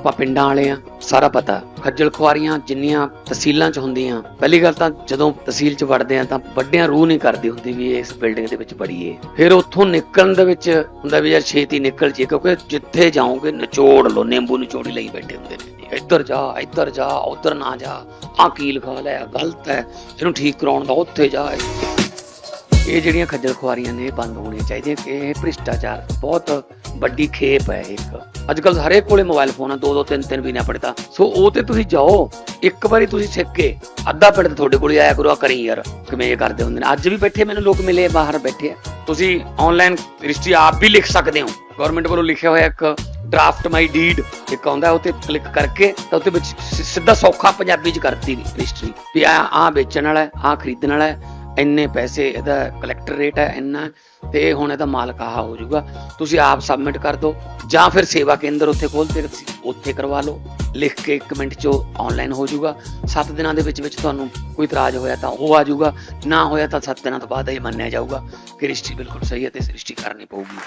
ਆਪਾਂ ਪਿੰਡਾਂ ਵਾਲੇ ਆ, ਸਾਰਾ ਪਤਾ। ਖੱਜਲ ਖੁਆਰੀਆਂ ਜਿੰਨੀਆਂ ਤਹਿਸੀਲਾਂ 'ਚ ਹੁੰਦੀਆਂ, ਪਹਿਲੀ ਗੱਲ ਤਾਂ ਜਦੋਂ ਤਹਿਸੀਲ 'ਚ ਵੜਦੇ ਆ ਤਾਂ ਵੱਡਿਆਂ ਰੂਹ ਨਹੀਂ ਕਰਦੀ ਹੁੰਦੀ ਵੀ ਇਸ ਬਿਲਡਿੰਗ ਦੇ ਵਿੱਚ ਵੜੀਏ। ਫਿਰ ਉੱਥੋਂ ਨਿਕਲਣ ਦੇ ਵਿੱਚ ਹੁੰਦਾ ਵੀ ਯਾਰ ਛੇਤੀ ਨਿਕਲ ਜੀ ਕਿਉਂਕਿ ਜਿੱਥੇ ਜਾਓਗੇ ਨਿਚੋੜ ਲੋ ਨਿੰਬੂ ਨਿਚੋੜੀ ਲਈ ਬੈਠੇ ਹੁੰਦੇ ਨੇ। ਇੱਧਰ ਜਾ ਇੱਧਰ ਜਾ, ਉਧਰ ਨਾ ਜਾ ਆ ਕੀ ਲਿਖਾ ਲਿਆ ਗਲਤ ਹੈ, ਇਹਨੂੰ ਠੀਕ ਕਰਾਉਣ ਦਾ ਉੱਥੇ ਜਾ। ਇਹ ਜਿਹੜੀਆਂ ਖੱਜਲ ਖੁਆਰੀਆਂ ਨੇ ਬੰਦ ਹੋਣੀਆਂ ਚਾਹੀਦੀਆਂ ਕਿ ਇਹ ਭ੍ਰਿਸ਼ਟਾਚਾਰ ਬਹੁਤ ਵੱਡੀ ਖੇਪ ਹੈ ਇੱਕ। ਅੱਜ ਕੱਲ ਹਰੇਕ ਕੋਲੇ ਮੋਬਾਈਲ ਫੋਨ ਆ ਦੋ ਦੋ ਤਿੰਨ ਤਿੰਨ ਵੀ ਨਾ ਪੜਦਾ ਸੋ ਉਹ ਤੇ ਤੁਸੀਂ ਜਾਓ ਇੱਕ ਵਾਰੀ ਤੁਸੀਂ ਸਿੱਖ ਕੇ ਅੱਧਾ ਪਿੰਡ ਤੁਹਾਡੇ ਕੋਲੇ ਆਇਆ ਕਰੋ ਆ ਕਰੀ ਯਾਰ ਕਿਵੇਂ ਇਹ ਕਰਦੇ ਹੁੰਦੇ ਨੇ। ਅੱਜ ਵੀ ਬੈਠੇ ਮੈਨੂੰ ਲੋਕ ਮਿਲੇ ਬਾਹਰ ਬੈਠੇ ਆ। ਤੁਸੀਂ ਆਨਲਾਈਨ ਰਜਿਸਟਰੀ ਆਪ ਵੀ ਲਿਖ ਸਕਦੇ ਹੋ। ਗਵਰਨਮੈਂਟ ਵੱਲੋਂ ਲਿਖਿਆ ਹੋਇਆ ਇੱਕ ਡਰਾਫਟ ਮਾਈ ਡੀਡ ਇੱਕ ਆਉਂਦਾ ਉਹ ਤੇ ਕਲਿੱਕ ਕਰਕੇ ਤਾਂ ਉਹਦੇ ਵਿੱਚ ਸਿੱਧਾ ਸੌਖਾ ਪੰਜਾਬੀ ਚ ਕਰਤੀ ਰਜਿਸਟਰੀ। ਵੀ ਆ ਆ ਵੇਚਣ ਵਾਲਾ ਆ ਖਰੀਦਣ ਵਾਲਾ ਹੈ, ਇੰਨੇ ਪੈਸੇ ਇਹਦਾ ਕਲੈਕਟਰ ਰੇਟ ਹੈ ਇੰਨਾ, ਤੇ ਹੁਣ ਇਹਦਾ ਮਾਲਕ ਆਹ ਹੋ ਜਾਊਗਾ। ਤੁਸੀਂ ਆਪ ਸਬਮਿਟ ਕਰ ਦਿਓ, ਜਾਂ ਫਿਰ ਸੇਵਾ ਕੇਂਦਰ ਉੱਥੇ ਖੋਲ੍ਹਦੇ ਤੁਸੀਂ ਉੱਥੇ ਕਰਵਾ ਲਓ। ਲਿਖ ਕੇ ਇੱਕ ਮਿੰਟ 'ਚ ਆਨਲਾਈਨ ਹੋ ਜਾਊਗਾ। 7 ਦਿਨਾਂ ਦੇ ਵਿੱਚ ਵਿੱਚ ਤੁਹਾਨੂੰ ਕੋਈ ਇਤਰਾਜ਼ ਹੋਇਆ ਤਾਂ ਉਹ ਆ ਜਾਊਗਾ। ਨਾ ਹੋਇਆ ਤਾਂ 7 ਦਿਨਾਂ ਤੋਂ ਬਾਅਦ ਇਹ ਮੰਨਿਆ ਜਾਊਗਾ ਕਿ ਰਜਿਸਟਰੀ ਬਿਲਕੁਲ ਸਹੀ ਹੈ ਤੇ ਰਜਿਸਟਰੀ ਕਰਨੀ ਪਊਗੀ।